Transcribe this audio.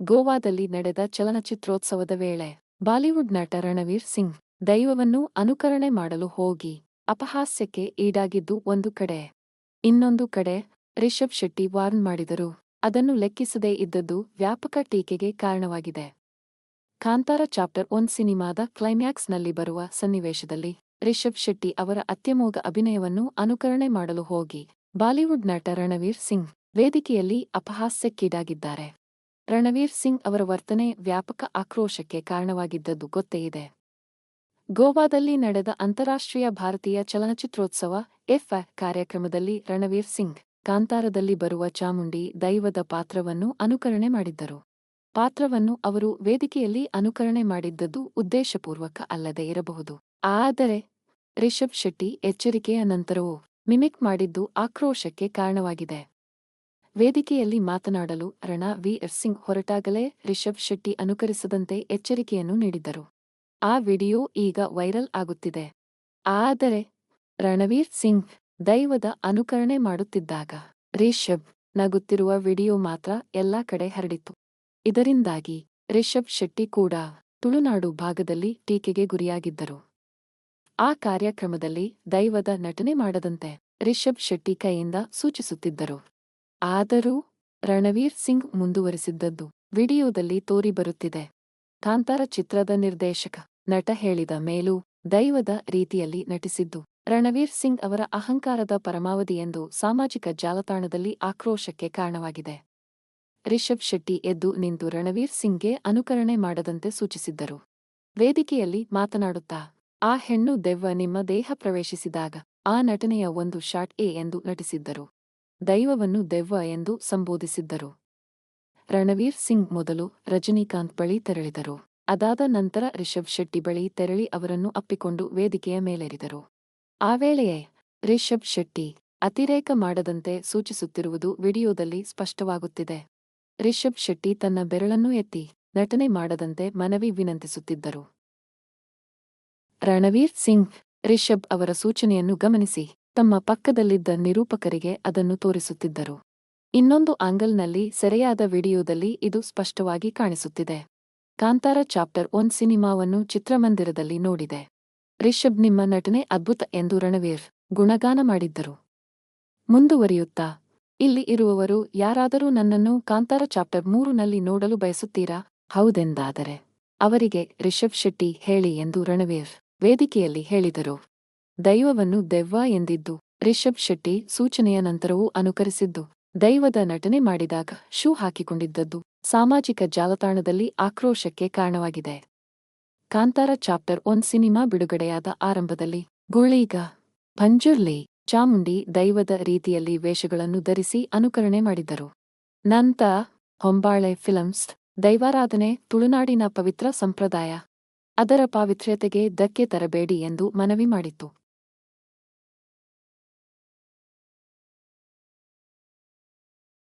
ಗೋವಾದಲ್ಲಿ ನಡೆದ ಚಲನಚಿತ್ರೋತ್ಸವದ ವೇಳೆ ಬಾಲಿವುಡ್ ನಟ ರಣವೀರ್ ಸಿಂಗ್ ದೈವವನ್ನು ಅನುಕರಣೆ ಮಾಡಲು ಹೋಗಿ ಅಪಹಾಸ್ಯಕ್ಕೆ ಈಡಾಗಿದ್ದು ಒಂದು ಕಡೆ. ಇನ್ನೊಂದು ಕಡೆ ರಿಷಬ್ ಶೆಟ್ಟಿ ವಾರ್ನ್ ಮಾಡಿದರು. ಅದನ್ನು ಲೆಕ್ಕಿಸದೇ ಇದ್ದದ್ದು ವ್ಯಾಪಕ ಟೀಕೆಗೆ ಕಾರಣವಾಗಿದೆ. ಕಾಂತಾರ ಚಾಪ್ಟರ್ ಒನ್ ಸಿನಿಮಾದ ಕ್ಲೈಮ್ಯಾಕ್ಸ್ನಲ್ಲಿ ಬರುವ ಸನ್ನಿವೇಶದಲ್ಲಿ ರಿಷಬ್ ಶೆಟ್ಟಿ ಅವರ ಅತ್ಯಮೋಘ ಅಭಿನಯವನ್ನು ಅನುಕರಣೆ ಮಾಡಲು ಹೋಗಿ ಬಾಲಿವುಡ್ ನಟ ರಣವೀರ್ ಸಿಂಗ್ ವೇದಿಕೆಯಲ್ಲಿ ಅಪಹಾಸ್ಯಕ್ಕೀಡಾಗಿದ್ದಾರೆ. ರಣವೀರ್ ಸಿಂಗ್ ಅವರ ವರ್ತನೆ ವ್ಯಾಪಕ ಆಕ್ರೋಶಕ್ಕೆ ಕಾರಣವಾಗಿದ್ದದ್ದು ಗೊತ್ತೇ ಇದೆ. ಗೋವಾದಲ್ಲಿ ನಡೆದ ಅಂತಾರಾಷ್ಟ್ರೀಯ ಭಾರತೀಯ ಚಲನಚಿತ್ರೋತ್ಸವ ಎಫ್ ಕಾರ್ಯಕ್ರಮದಲ್ಲಿ ರಣವೀರ್ ಸಿಂಗ್ ಕಾಂತಾರದಲ್ಲಿ ಬರುವ ಚಾಮುಂಡಿ ದೈವದ ಪಾತ್ರವನ್ನು ಅನುಕರಣೆ ಮಾಡಿದ್ದರು. ಪಾತ್ರವನ್ನು ಅವರು ವೇದಿಕೆಯಲ್ಲಿ ಅನುಕರಣೆ ಮಾಡಿದ್ದದ್ದು ಉದ್ದೇಶಪೂರ್ವಕ ಅಲ್ಲದೆ ಇರಬಹುದು. ಆದರೆ ರಿಷಬ್ ಶೆಟ್ಟಿ ಎಚ್ಚರಿಕೆಯ ನಂತರವೂ ಮಿಮಿಕ್ ಮಾಡಿದ್ದು ಆಕ್ರೋಶಕ್ಕೆ ಕಾರಣವಾಗಿದೆ. ವೇದಿಕೆಯಲ್ಲಿ ಮಾತನಾಡಲು ರಣ ವೀರ್ ಸಿಂಗ್ ಹೊರಟಾಗಲೇ ರಿಷಬ್ ಶೆಟ್ಟಿ ಅನುಕರಿಸದಂತೆ ಎಚ್ಚರಿಕೆಯನ್ನು ನೀಡಿದ್ದರು. ಆ ವಿಡಿಯೋ ಈಗ ವೈರಲ್ ಆಗುತ್ತಿದೆ. ಆದರೆ ರಣವೀರ್ ಸಿಂಗ್ ದೈವದ ಅನುಕರಣೆ ಮಾಡುತ್ತಿದ್ದಾಗ ರಿಷಬ್ ನಗುತ್ತಿರುವ ವಿಡಿಯೋ ಮಾತ್ರ ಎಲ್ಲಾ ಕಡೆ ಹರಡಿತು. ಇದರಿಂದಾಗಿ ರಿಷಬ್ ಶೆಟ್ಟಿ ಕೂಡ ತುಳುನಾಡು ಭಾಗದಲ್ಲಿ ಟೀಕೆಗೆ ಗುರಿಯಾಗಿದ್ದರು. ಆ ಕಾರ್ಯಕ್ರಮದಲ್ಲಿ ದೈವದ ನಟನೆ ಮಾಡದಂತೆ ರಿಷಬ್ ಶೆಟ್ಟಿ ಕೈಯಿಂದ ಸೂಚಿಸುತ್ತಿದ್ದರು. ಆದರೂ ರಣವೀರ್ ಸಿಂಗ್ ಮುಂದುವರಿಸಿದ್ದದ್ದು ವಿಡಿಯೋದಲ್ಲಿ ತೋರಿಬರುತ್ತಿದೆ. ಕಾಂತಾರ ಚಿತ್ರದ ನಿರ್ದೇಶಕ ನಟ ಹೇಳಿದ ಮೇಲೂ ದೈವದ ರೀತಿಯಲ್ಲಿ ನಟಿಸಿದ್ದು ರಣವೀರ್ ಸಿಂಗ್ ಅವರ ಅಹಂಕಾರದ ಪರಮಾವಧಿ ಎಂದು ಸಾಮಾಜಿಕ ಜಾಲತಾಣದಲ್ಲಿ ಆಕ್ರೋಶಕ್ಕೆ ಕಾರಣವಾಗಿದೆ. ರಿಷಬ್ ಶೆಟ್ಟಿ ಎದ್ದು ನಿಂತು ರಣವೀರ್ ಸಿಂಗ್ಗೆ ಅನುಕರಣೆ ಮಾಡದಂತೆ ಸೂಚಿಸಿದ್ದರು. ವೇದಿಕೆಯಲ್ಲಿ ಮಾತನಾಡುತ್ತಾ, ಆ ಹೆಣ್ಣು ದೆವ್ವ ನಿಮ್ಮ ದೇಹ ಪ್ರವೇಶಿಸಿದಾಗ ಆ ನಟನೆಯ ಒಂದು ಶಾಟ್ ಎ ಎಂದು ನಟಿಸಿದ್ದರು. ದೈವವನ್ನು ದೆವ್ವ ಎಂದು ಸಂಬೋಧಿಸಿದ್ದರು. ರಣವೀರ್ ಸಿಂಗ್ ಮೊದಲು ರಜನಿಕಾಂತ್ ಬಳಿ ತೆರಳಿದರು. ಅದಾದ ನಂತರ ರಿಷಬ್ ಶೆಟ್ಟಿ ಬಳಿ ತೆರಳಿ ಅವರನ್ನು ಅಪ್ಪಿಕೊಂಡು ವೇದಿಕೆಯ ಮೇಲೇರಿದರು. ಆ ವೇಳೆಯೇ ರಿಷಬ್ ಶೆಟ್ಟಿ ಅತಿರೇಕ ಮಾಡದಂತೆ ಸೂಚಿಸುತ್ತಿರುವುದು ವಿಡಿಯೋದಲ್ಲಿ ಸ್ಪಷ್ಟವಾಗುತ್ತಿದೆ. ರಿಷಬ್ ಶೆಟ್ಟಿ ತನ್ನ ಬೆರಳನ್ನು ಎತ್ತಿ ನಟನೆ ಮಾಡದಂತೆ ಮನವಿ ವಿನಂತಿಸುತ್ತಿದ್ದರು. ರಣವೀರ್ ಸಿಂಗ್, ರಿಷಬ್ ಅವರ ಸೂಚನೆಯನ್ನು ಗಮನಿಸಿ. ತಮ್ಮ ಪಕ್ಕದಲ್ಲಿದ್ದ ನಿರೂಪಕರಿಗೆ ಅದನ್ನು ತೋರಿಸುತ್ತಿದ್ದರು. ಇನ್ನೊಂದು ಆಂಗಲ್ನಲ್ಲಿ ಸೆರೆಯಾದ ವಿಡಿಯೋದಲ್ಲಿ ಇದು ಸ್ಪಷ್ಟವಾಗಿ ಕಾಣಿಸುತ್ತಿದೆ. ಕಾಂತಾರ ಚಾಪ್ಟರ್ ಒನ್ ಸಿನಿಮಾವನ್ನು ಚಿತ್ರಮಂದಿರದಲ್ಲಿ ನೋಡಿದೆ. ರಿಷಬ್ ನಿಮ್ಮ ನಟನೆ ಅದ್ಭುತ ಎಂದು ರಣವೀರ್ ಗುಣಗಾನ ಮಾಡಿದ್ದರು. ಮುಂದುವರಿಯುತ್ತಾ? ಇಲ್ಲಿ ಇರುವವರು ಯಾರಾದರೂ ನನ್ನನ್ನು ಕಾಂತಾರ ಚಾಪ್ಟರ್ ಮೂರುನಲ್ಲಿ ನೋಡಲು ಬಯಸುತ್ತೀರಾ? ಹೌದೆಂದಾದರೆ. ಅವರಿಗೆ ರಿಷಬ್ ಶೆಟ್ಟಿ ಹೇಳಿ ಎಂದು ರಣವೀರ್ ವೇದಿಕೆಯಲ್ಲಿ ಹೇಳಿದರು. ದೈವವನ್ನು ದೆವ್ವ ಎಂದಿದ್ದು. ರಿಷಬ್ ಶೆಟ್ಟಿ ಸೂಚನೆಯ ನಂತರವೂ ಅನುಕರಿಸಿದ್ದು. ದೈವದ ನಟನೆ ಮಾಡಿದಾಗ ಶೂ ಹಾಕಿಕೊಂಡಿದ್ದದ್ದು ಸಾಮಾಜಿಕ ಜಾಲತಾಣದಲ್ಲಿ ಆಕ್ರೋಶಕ್ಕೆ ಕಾರಣವಾಗಿದೆ. ಕಾಂತಾರ ಚಾಪ್ಟರ್ ಒನ್ ಸಿನಿಮಾ ಬಿಡುಗಡೆಯಾದ ಆರಂಭದಲ್ಲಿ ಗುಳೀಗ ಭಂಜುರ್ಲಿ, ಚಾಮುಂಡಿ ದೈವದ ರೀತಿಯಲ್ಲಿ ವೇಷಗಳನ್ನು ಧರಿಸಿ ಅನುಕರಣೆ ಮಾಡಿದ್ದರು ನಂತ, ಹೊಂಬಾಳೆ ಫಿಲಮ್ಸ್, ದೈವಾರಾಧನೆ, ತುಳುನಾಡಿನ ಪವಿತ್ರ ಸಂಪ್ರದಾಯ, ಅದರ ಪಾವಿತ್ರ್ಯತೆಗೆ ಧಕ್ಕೆ ತರಬೇಡಿ ಎಂದು ಮನವಿ ಮಾಡಿತ್ತು.